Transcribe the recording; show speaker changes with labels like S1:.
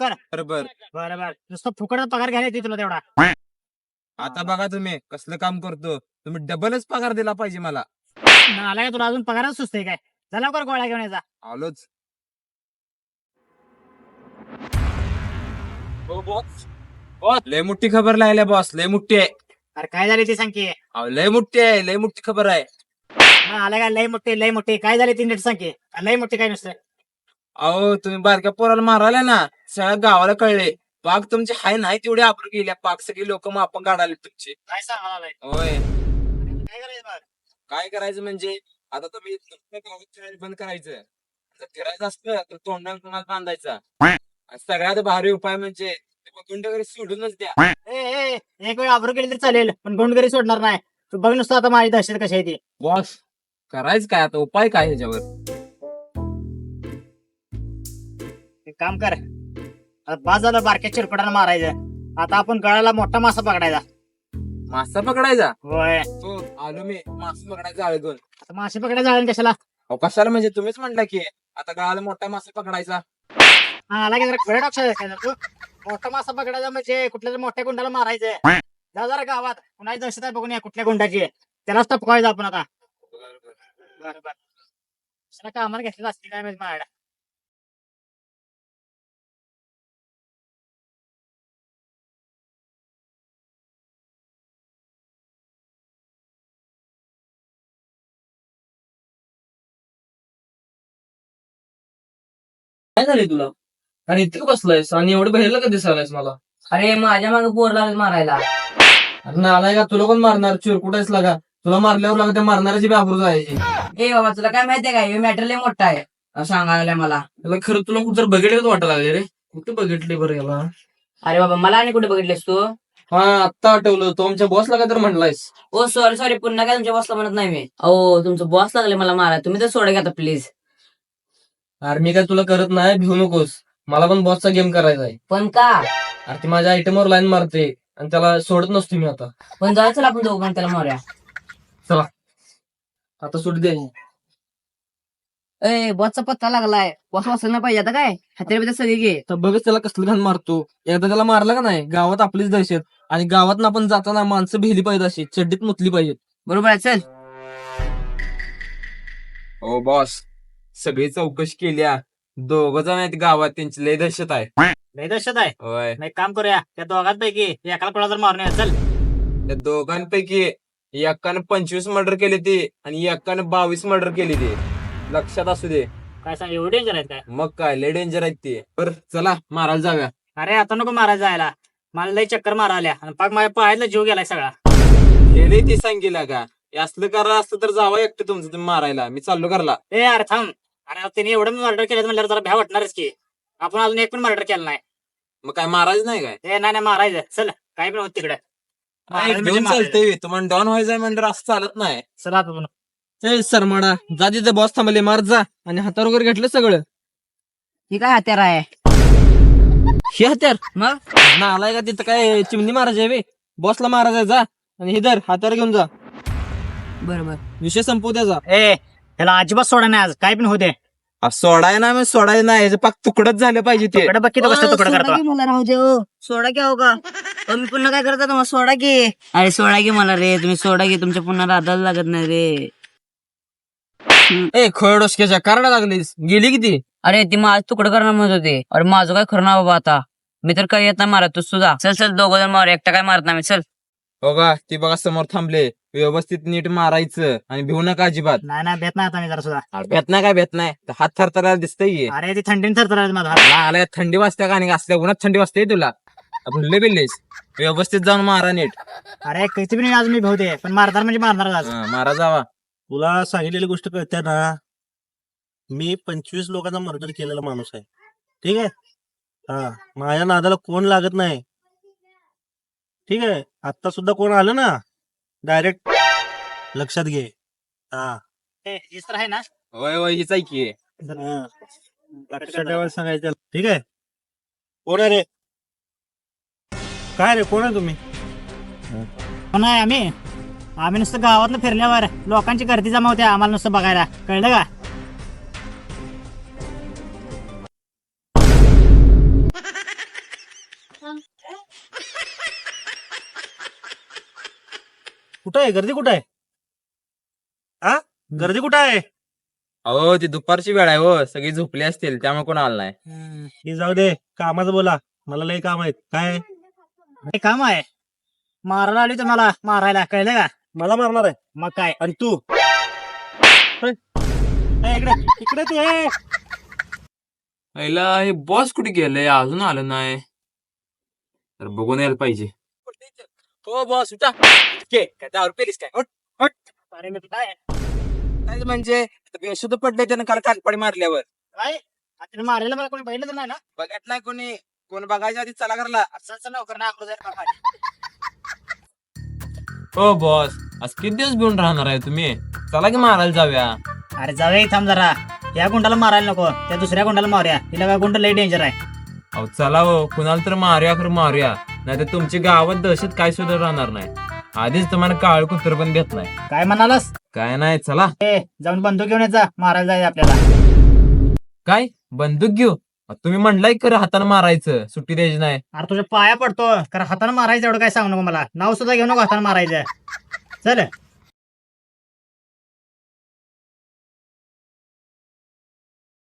S1: कर.
S2: बरोबर.
S1: बरं बरं नुसतं फुकटात पगार घ्यायला येते तुला तेवढा.
S2: आता बघा तुम्ही कसलं काम करतो. तुम्ही डबलच पगार दिला पाहिजे मला.
S1: आला का तुला अजून पगारच सुचते काय? चला लवकर गोळ्या घेऊन यायचा
S2: आलोच. हो बॉस बॉस लय मोठी खबर लायल्या बॉस लय मोठी आहे.
S1: अरे काय झाली ती सांग की
S2: अहो, लय मोठी आहे. लय मोठी खबर आहे.
S1: मग आला का लय मोठी लय मोठी? काय झाली ती नीट सांग की लय मोठी काय नुसतं?
S2: अहो तुम्ही बारक्या पोराला मारायला ना सगळ्या गावाला कळले. पाक तुमचे हाय नाही तेवढे आबरू गेल्या. पाक सगळी लोक माप काढाले तुमचे.
S1: काय सांगायला
S2: होय.
S1: काय करायचं मग?
S2: काय करायचं म्हणजे आता तुम्ही बंद करायचं. फिरायचं असतं तर तोंडाला तुम्हाला बांधायचा. सगळ्यात भारी उपाय म्हणजे ते गुंड वगैरे सोडूनच द्या.
S1: एक वेळ आबरू केली तरी चालेल पण गुंडगिरी सोडणार नाही. तू बघ नुसतं आता माझी दहशत कशी आहे ती.
S2: बॉस करायचं काय आता? उपाय काय ह्याच्यावर
S1: एक काम कर. आता बाद झालं बारक्या चिरपटाला मारायचं. आता आपण गळाला मोठा मासा पकडायचा.
S2: मासा पकडायचा?
S1: होय.
S2: हो आलो मी. मासा पकडायचा
S1: आता मासे पकडायला जायला कशाला?
S2: अहो कशाला म्हणजे तुम्हीच म्हटलं की आता गावाला मोठा मासा पकडायचा.
S1: हा आला की जरा डॉक्टर तू? मोठा मासा पकडायचा म्हणजे कुठल्या तरी मोठ्या गुंडाला मारायचं. जा जरा गावात. कुणाची दहशत आहे बघून या कुठल्या गुंडाची. आहे. त्यालाच टपकायचं आपण आता. बरं बरं. कशाला कामाला घेतलेलं असते काय माहिती माझ्या
S3: काय झाले तुला? आणि इथे बसलायस आणि एवढं बाहेरला का दिसायलायस मला?
S4: अरे माझ्या मागे पोर लागेल मारायला.
S3: अरे नालाय का? तुला कोण मारणार? चिरकुटायस लागा? तुला मारल्यावर लागा त्या मारणाऱ्याची बी आबरू जायची.
S4: ए बाबा तुला काय माहितीये का हे मॅटर लय मोठा आहे. असं सांगायला मला.
S3: त्याला खरं तुला कुठं बघितलं वाटायला लागले रे. कुठे बघितले बरं याला?
S4: अरे बाबा मला आणि कुठे बघितलेस तू?
S3: हा आत्ता आठवलं. तो आमच्या बॉसला काय तर म्हणलायस.
S4: ओ सॉरी सॉरी पुन्हा काय तुमच्या बॉसला म्हणत नाही मी? ओ तुमचं बॉस लागले मला मारा तुम्ही तर सोडा घ्या प्लीज
S3: अरे मी काय तुला करत नाही भिवू नकोस. मला पण बॉसचा गेम करायचा आहे.
S4: पण का?
S3: अरे ती माझ्या आयटमवर लाईन मारते आणि त्याला सोडत नसतो मी आता.
S4: पण जाऊ चल आपण दोघं पण त्याला मारूया.
S3: चला. आता सुट दे
S4: ए बॉसचा पत्ता लागलाय. बॉस वाचलं नाही पाहिजे आता काय? हातेर बिथे सगळे घे.
S3: तर बघच त्याला कसलं घाण मारतो. एकदा त्याला मारला का नाही गावात आपलीच दहशत. आणि गावात आपण जाताना माणसं भिली पाहिजे अशी चड्डीत मुतली पाहिजेत.
S4: बरोबर आहे चल.
S2: हो बॉस सगळी चौकशी केल्या. दोघ जण आहेत गावात त्यांची लय दहशत आहे.
S1: लय दहशत आहे?
S2: होय.
S1: एक काम करूया. त्या दोघांपैकी एकाला कोणाला जर मारून या चल
S2: त्या दोघांपैकी एकानं पंचवीस मर्डर केले ते आणि एकानं बावीस मर्डर केले ते. लक्षात असू दे.
S1: काय सांग एवढे डेंजर आहेत काय?
S2: मग काय लय डेंजर आहेत ते. बर चला मारायला जाऊया.
S1: अरे आता नको मारायला जायला. मला लय चक्कर मारा आल्या आणि पाक माझ्या पायातला जीव गेलाय सगळा.
S2: हे ते सांगितलं का? असलं करा असतं तर जावं एकटं तुमचं तुम्ही मारायला. मी चाललो करला
S1: ए अरे थांब. आणि आता तिने एवढं मर्डर केलं म्हणल्यावर जरा भ्या वाटणारच की. आपण अजून एक पण मर्डर केलं नाही.
S2: मग काय मारायचं नाही काय?
S1: ए नाही नाही मारायचं. चल काय पण होत तिकडे. म्हणजे.
S2: चालतंय तुम्हाला डॉन व्हायचंय म्हणजे असं चालत नाही.
S1: चल आता आपण
S3: ए सरमाडा जा तिथे बॉस थांबले मार जा. आणि हातावर वगैरे घेतलं सगळं.
S4: ही काय हत्यार आहे?
S3: हे हत्यार?
S4: मग?
S3: ना आलाय का तिथं काय चिमणी मारायची आहे बे? बॉसला मारायचं आहे, जा. आणि हे धर हातावर घेऊन जा.
S4: बरोबर
S3: विषय संपवू द्या जा.
S1: ए त्याला अजिबात सोडा नाही आज. काय पण होते
S2: आ, सोडाय ना मी सोडाय नाही. याचं पाक तुकडच झालं पाहिजे ते.
S1: तुकडं बघ किती कसं तुकडं करतो.
S4: मला राहू दे ओ. सोडा की हो का अहो, मी पुन्हा काय करता तुम्हाला सोडा की. अरे सोडा की मला रे. तुम्ही सोडा की. तुमच्या पुन्हा राधायला लागत नाही रे.
S3: ए खोय डोसक्याच्या कारडा लागलीस. गेली किती?
S4: अरे ती माझं तुकडं करणार म्हणत होते. अरे माझं काय खरं ना बाबा आता? मी तर काही येत नाही मारत. तू तुझा चल चल दोघं जण मारू. एकटा काय मारत नाही मी, चल.
S2: बघा ती बघा समोर थांबले. व्यवस्थित नीट मारायचं आणि भिवू नका अजिबात.
S1: नाही नाही भेट नाही आता मी जरा सुद्धा.
S2: नाही काय भेट नाही तर हात थरथरायला दिसतंय.
S1: अरे ती थंडीन थरथर माझा हात.
S2: ला, आलाय थंडी वाजते का नाही? असल्या उन्हात थंडी वाजते तुला. भुलले बिल्लेस व्यवस्थित जाऊन मारा नीट.
S1: अरे किती पण आज मी भाऊ पण मारणार म्हणजे मारणार आज.
S2: हा, मारा जावा.
S5: तुला सांगितलेली गोष्ट कळते ना? मी पंचवीस लोकांचा मर्डर केलेला माणूस आहे. ठीक आहे? हा माझ्या नादाला कोण लागत नाही. ठीक आहे? आता सुद्धा कोण आलं ना? डायरेक्ट लक्षात घे. हा.
S1: आहे ना.
S2: हीच आहे की.
S5: लक्षात ठेवायला सांगायचं. ठीक आहे. कोण आहे रे? काय रे कोण आहे तुम्ही?
S1: हो नाही आम्ही? आम्ही नुसतं गावात फिरल्यावर लोकांची गर्दी जमा होते आम्हाला नुसतं बघायला. कळलं का?
S5: कुठं आहे? गर्दी कुठं आहे? हा गर्दी कुठं आहे?
S2: अहो ती दुपारची वेळ आहे हो. सगळी झोपली असतील त्यामुळे कोण आलं नाही.
S5: हे जाऊ दे कामाचं बोला. मला लय काम आहेत. काय?
S1: हे काम आहे. मारायला आली तुम्हाला मारायला. कळलं का?
S5: मला मारणार आहे.
S1: मग काय?
S5: आणि तू? ए, इकडे इकडे तू ए.
S2: पहिला हे बॉस कुठे गेले अजून आलं नाही. तर बघून यायला पाहिजे. हो बॉस उठा. के काय दारू पेलीस काय उठ, उठ.
S1: अरे मी काय
S2: काय म्हणजे बेशुद्ध पडले त्यानं काल कानपाडी मारल्यावर.
S1: काय? आता मारायला मला कोणी बघितलं तर नाही ना?
S2: बघत नाही कोणी. कोण बघायच्या आधी चला करला
S1: असं लवकर नाही आपलं बाबा.
S2: हो बॉस आज किती दिवस घेऊन राहणार आहे तुम्ही? चला की मारायला जाऊया.
S1: अरे जाऊया इथं थांब जरा. या गुंडाला मारायला नको. त्या दुसऱ्या गुंडाला मारूया. तिला काय गुंड लई डेंजर आहे.
S2: अहो चला हो. कुणाला तर मारूया खरं मारूया. नाही तर तुमची गावात दहशत काय सुद्धा राहणार नाही. आधीच तुम्हाला काळ कुत्र पण देत नाही.
S1: काय म्हणालास?
S2: काय नाही चला.
S1: ए जाऊन बंदूक घेऊन जा. मारायला जायचं आपल्याला.
S2: काय? बंदूक घेऊ? तुम्ही म्हणलाय खरं हाताने मारायचं. सुट्टी द्यायची नाही.
S1: अरे तुझ्या पाया पडतो कारण हाताने मारायचं एवढं काय सांगू नको मला. नाव सुद्धा घेऊ नको हाताने मारायचं. चल.